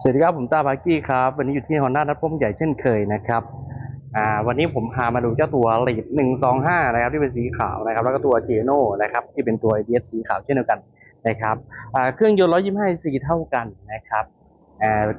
สวัสดีครับผมตาบากี้ครับ วันนี้อยู่ที่ฮอนด้านัดพบใหญ่เช่นเคยนะครับอ่าวันนี้ผมพามาดูเจ้าตัวลีดหนึ่งสองห้านะครับที่เป็นสีขาวนะครับ แล้วก็ตัวเจโน่นะครับที่เป็นตัว ABS สีขาวเช่นเดียวกันนะครับอ่าเครื่องยนต์125ซีเท่ากันนะครับ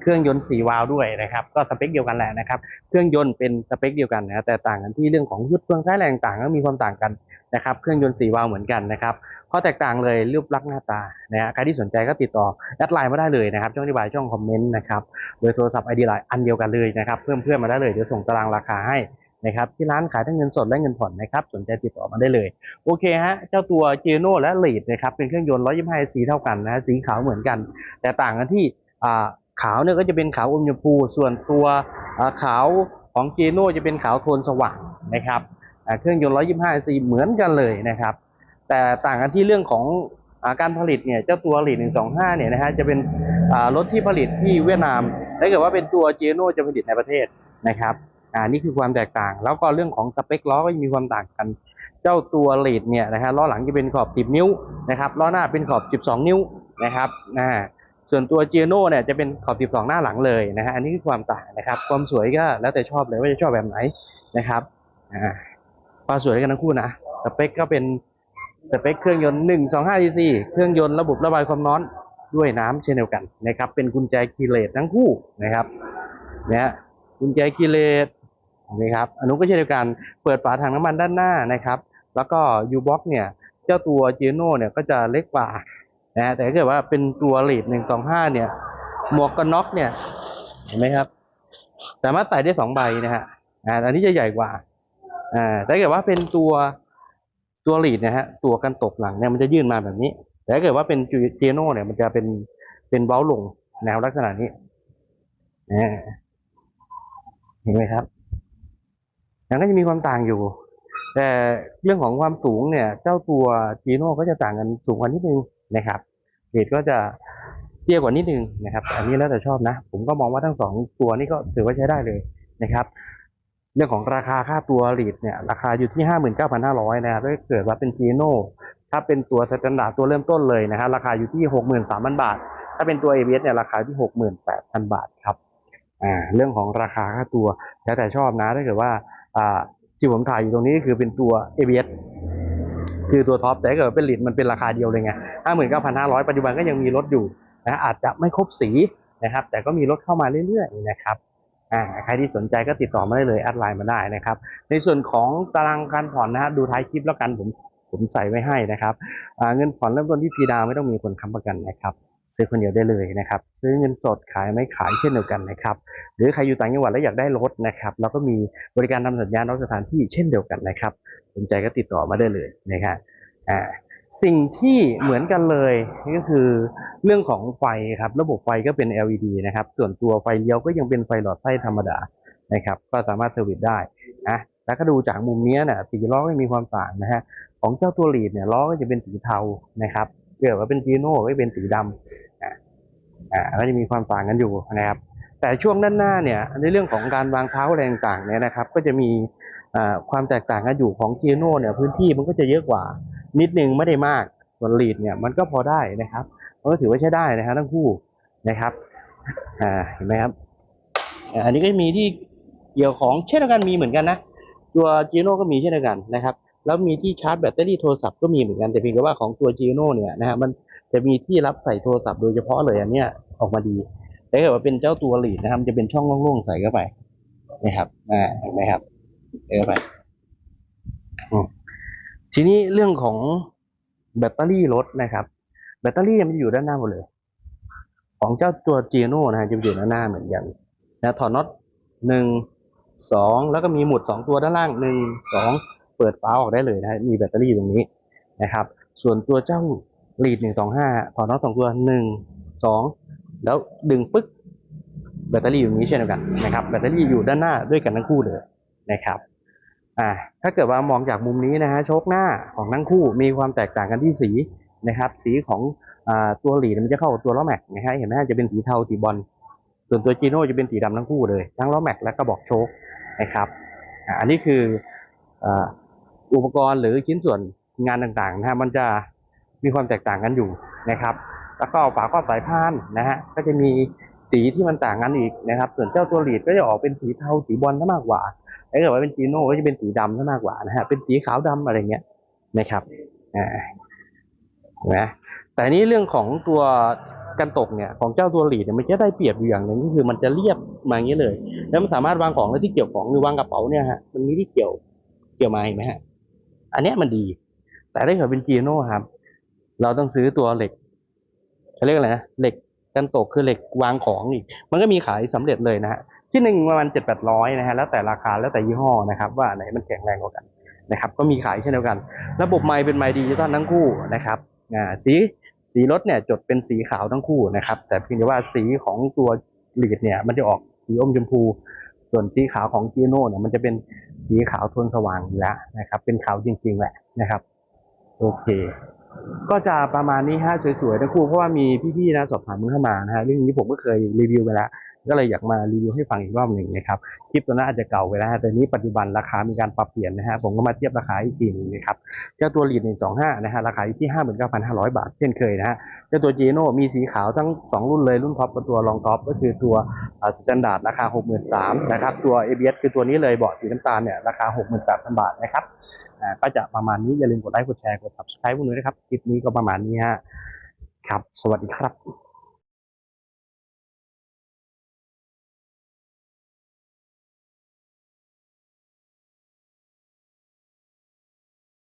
เครื่องยนต์4วาล์วด้วยนะครับก็สเปคเดียวกันแหละนะครับเครื่องยนต์เป็นสเปคเดียวกันนะแต่ต่างกันที่เรื่องของยุทธเครื่องใช้แรงต่างก็มีความต่างกันนะครับเครื่องยนต์4วาล์วเหมือนกันนะครับข้อแตกต่างเลยรูปลักษณ์หน้าตานะฮะใครที่สนใจก็ติดต่อแอดไลน์มาได้เลยนะครับช่องอธิบายช่องคอมเมนต์นะครับเบอร์โทรศัพท์ไอดีไลน์อันเดียวกันเลยนะครับเพิ่มเพื่อนมาได้เลยเดี๋ยวส่งตารางราคาให้นะครับที่ร้านขายทั้งเงินสดและเงินผ่อนนะครับสนใจติดต่อมาได้เลย โอเคฮะเจ้าตัวเจโน่และลีดนะครับเป็นเครื่องยนต์125สีเท่ากันนะฮะสีขาวเหมือนกัน แต่ต่างกันที่อ่า ขาวเนี่ยก็จะเป็นขาวอมชมพู ส่วนตัวขาวของเจโน่จะเป็นขาวโทนสว่างนะครับเครื่องยนต์ 125สีเหมือนกันเลยนะครับ แต่ต่างกันที่เรื่องของอการผลิตเนี่ยเจ้าตัวหลีด125 เนี่ยนะฮะจะเป็นรถที่ผลิตที่เวียดนามถ้าเกิดว่าเป็นตัวเจโน่จะผลิตในประเทศนะครับอ่านี่คือความแตกต่าง แล้วก็เรื่องของสเปคล้อก็มีความต่างกัน เจ้าตัวหลีดเนี่ยนะฮะล้อหลังจะเป็นขอบ 10 นิ้วนะครับล้อหน้าเป็นขอบ 12 นิ้วนะครับอ่า ส่วนตัวเจโน่เนี่ยจะเป็นขอบ 12 หน้าหลังเลยนะฮะอันนี้คือความต่างนะครับ ความสวยก็แล้วแต่ชอบเลยว่าจะชอบแบบไหนนะครับอ่าความสวยกันทั้งคู่นะสเปคก็เป็นสเปคเครื่องยนต์ 125 cc เครื่องยนต์ระบบระบายความร้อนด้วยน้ำเช่นเดียวกันนะครับ เป็นกุญแจคีเลสทั้งคู่นะครับเนะฮะกุญแจคีเลสนะครับอันนู้นก็เช่นเดียวกันเปิดฝาถังน้ำมันด้านหน้านะครับ แล้วก็ยูบ็อกเนี่ยเจ้าตัวเจโน่เนี่ยก็จะเล็กกว่า นะแต่ถ้าเกิดว่าเป็นตัวลีด125เนี่ย หมวกกันน็อกเนี่ย เห็นไหมครับ สามารถใส่ได้สองใบนะฮะอ่าอันนี้จะใหญ่กว่า อ่า แต่ถ้าเกิดว่าเป็นตัวตัวลีดนะฮะ ตัวกันตกหลังเนี่ยมันจะยื่นมาแบบนี้ แต่ถ้าเกิดว่าเป็นเจโน่เนี่ยมันจะเป็นเป็นเบ้าลงแนวลักษณะนี้เห็นไหมครับยังก็จะมีความต่างอยู่ แต่เรื่องของความสูงเนี่ย เจ้าตัวจีโน่ก็จะต่างกันสูงกว่านิดนึง นะครับลีดก็จะเตี้ยกว่านิดนึงนะครับ อันนี้แล้วแต่ชอบนะ ผมก็มองว่าทั้งสองตัวนี้ก็ถือว่าใช้ได้เลยนะครับเรื่องของราคาค่าตัวลีดเนี่ยราคาอยู่ที่ 59,500นะครับถ้าเกิดว่าเป็นจีโน่ถ้าเป็นตัวสแตนดาร์ดตัวเริ่มต้นเลยนะฮะราคาอยู่ที่ 63,000 บาท ถ้าเป็นตัว ABS เนี่ยราคาที่ 68,000 บาทครับอ่าเรื่องของราคาค่าตัวแล้วแต่ชอบนะถ้าเกิดว่าอ่าที่ผมถ่ายอยู่ตรงนี้คือเป็นตัว ABS คือตัวท็อปแต่ถ้าเกิดเป็นลีดมันเป็นราคาเดียวเลยไงห้าหมื่นเก้าพันห้าร้อยปัจจุบันก็ยังมีรถอยู่นะอาจจะไม่ครบสีนะครับ แต่ก็มีรถเข้ามาเรื่อยๆนะครับใครที่สนใจก็ติดต่อมาได้เลยแอดไลน์มาได้นะครับ ในส่วนของตารางการผ่อนนะฮะดูท้ายคลิปแล้วกันผมผมใส่ไว้ให้นะครับเงินผ่อนเริ่มต้นที่พีดาวไม่ต้องมีคนค้ำประกันนะครับ ซื้อคนเดียวได้เลยนะครับ ซื้อเงินสดขายไม่ขายเช่นเดียวกันนะครับ หรือใครอยู่ต่างจังหวัดแล้วอยากได้รถนะครับแล้วก็มีบริการทำสัญญาณรถสถานที่เช่นเดียวกันนะครับสนใจก็ติดต่อมาได้เลยนะครับอ่าสิ่งที่เหมือนกันเลยก็คือเรื่องของไฟครับระบบไฟก็เป็น LED นะครับส่วนตัวไฟเลี้ยวก็ยังเป็นไฟหลอดไส้ธรรมดานะครับก็สามารถเซอร์วิสได้นะแล้วก็ดูจากมุมเนี้ยเนี่ยสีล้อก็มีความต่างนะฮะของเจ้าตัวลีดเนี่ยล้อก็จะเป็นสีเทานะครับเกิดว่าเป็นจีโน่ก็เป็นสีดำอ่า อ่าก็จะมีความต่างกันอยู่นะครับ แต่ช่วงด้านหน้าเนี่ยในเรื่องของการวางเท้าแรงต่างเนี่ยนะครับ ก็จะมีความแตกต่างกันอยู่ของจีโน่เนี่ยพื้นที่มันก็จะเยอะกว่า นิดนึงไม่ได้มากส่วนลีดเนี่ยมันก็พอได้นะครับมันก็ถือว่าใช้ได้นะฮะทั้งคู่นะครับอ่าเห็นไหมครับอันนี้ก็มีที่เกี่ยวของเช่นเดียวกันมีเหมือนกันนะตัวจีโน่ก็มีเช่นเดียวกันนะครับแล้วมีที่ชาร์จแบตเตอรี่โทรศัพท์ก็มีเหมือนกันแต่เพียงแต่ว่าของตัวจีโน่เนี่ยนะฮะมัน จะมีที่รับใส่โทรศัพท์โดยเฉพาะเลยอันเนี้ยออกมาดีแต่ถ้าเกิดว่าเป็นเจ้าตัวหลีดนะครับ จะเป็นช่องโล่งๆใส่เข้าไปนะครับอ่าเห็นไหมครับเออไปทีนี้เรื่องของแบตเตอรี่รถนะครับ แบตเตอรี่มันจะอยู่ด้านหน้าหมดเลย ของเจ้าตัวเจโน่นะฮะจะอยู่ด้านหน้าเหมือนกันนะถอดน็อตหนึ่งสองแล้วก็มีหมุดสองตัวด้านล่างหนึ่งสองเปิดฝาออกได้เลยนะฮะมีแบตเตอรี่ตรงนี้นะครับ ส่วนตัวเจ้า ลีดหนึ่งสองห้าถอดน็อตสองตัวหนึ่งสองแล้วดึงปึ๊กแบตเตอรี่อยู่ตรงนี้เช่นเดียวกันนะครับแบตเตอรี่อยู่ด้านหน้าด้วยกันทั้งคู่เลยนะครับอ่าถ้าเกิดว่ามองจากมุมนี้นะฮะโชคหน้าของทั้งคู่มีความแตกต่างกันที่สีนะครับ สีของอ่าตัวหลีดมันจะเข้าตัวล้อแม็กนะฮะเห็นไหมฮะจะเป็นสีเทาสีบอลส่วนตัวจีโน่จะเป็นสีดำทั้งคู่เลย ทั้งล้อแม็กและกระบอกโชคนะครับอ่าอันนี้คืออ่าอุปกรณ์หรือชิ้นส่วนงานต่างๆนะฮะมันจะ มีความแตกต่างกันอยู่นะครับ แล้วก็ฝาครอบสายพานนะฮะก็จะมีสีที่มันต่างกันอีกนะครับ ส่วนเจ้าตัวหลีดก็จะออกเป็นสีเทาสีบอลซะมากกว่าถ้าเกิดว่าเป็นจีโน่ก็จะเป็นสีดำซะมากกว่านะฮะเป็นสีขาวดำอะไรเงี้ยนะครับอ่านไหมแต่นี้เรื่องของตัวกันตกเนี่ยของเจ้าตัวหลีดเนี่ยมันจะได้เปรียบอยู่อย่างหนึ่งก็คือมันจะเรียบมาอย่างนี้เลย แล้วมันสามารถวางของได้ที่เกี่ยวของหรือวางกระเป๋าเนี่ยฮะมันมีที่เกี่ยวเกี่ยวมาเห็นไหมฮะอันนี้มันดี แต่ถ้าเกิดเป็นจีโน่ครับ เราต้องซื้อตัวเหล็กเขาเรียกอะไรนะเหล็กกันตกคือเหล็กวางของอีก มันก็มีขายสำเร็จเลยนะฮะที่หนึ่งประมาณเจ็ดแปดร้อยนะฮะแล้วแต่ราคาแล้วแต่ยี่ห้อนะครับ ว่าไหนมันแข็งแรงกว่ากันนะครับ ก็มีขายเช่นเดียวกัน ระบบไมค์เป็นไมค์ดิจิตอลทั้งคู่นะครับอ่าสีสีรถเนี่ยจดเป็นสีขาวทั้งคู่นะครับ แต่เพียงแต่ว่าสีของตัวหลีดเนี่ย มันจะออกสีอมชมพู ส่วนสีขาวของจีโน่เนี่ยมันจะเป็นสีขาวโทนสว่างอยู่แล้วนะครับ เป็นขาวจริงๆแหละนะครับ โอเค ก็จะประมาณนี้ฮะสวยๆทั้งคู่เพราะว่ามีพี่ๆนะสอบถามมึงเข้ามานะฮะเรื่องนี้ผมก็เคยรีวิวไปแล้วก็เลยอยากมารีวิวให้ฟังอีกรอบหนึ่งนะครับคลิปตัวนั้นอาจจะเก่าไปแล้วแต่นี้ปัจจุบันราคามีการปรับเปลี่ยนนะฮะผมก็มาเทียบราคาอีกทีหนึงนะครับเจ้าตัวลีดหนึ่งสองห้านะฮะราคาอยู่ที่ห้าหมื่นเก้าพันห้าร้อยบาทเช่นเคยนะฮะเจ้าตัวจีโน่มีสีขาวทั้งสองรุ่นเลยรุ่นท็อปกับตัวรองท็อปก็คือตัวสแตนดาร์ดราคาหกหมื่นสามนะครับตัว ABS คือตัวนี้เลยเบาะสีน้ำตาลเนี่ยราคาหกหมื่นแปดพันบาทนะครับอ่า ก็จะประมาณนี้อย่าลืมกดไลค์กดแชร์กด subscribe พวกนี้นะครับคลิปนี้ก็ประมาณนี้ฮะครับ สวัสดีครับ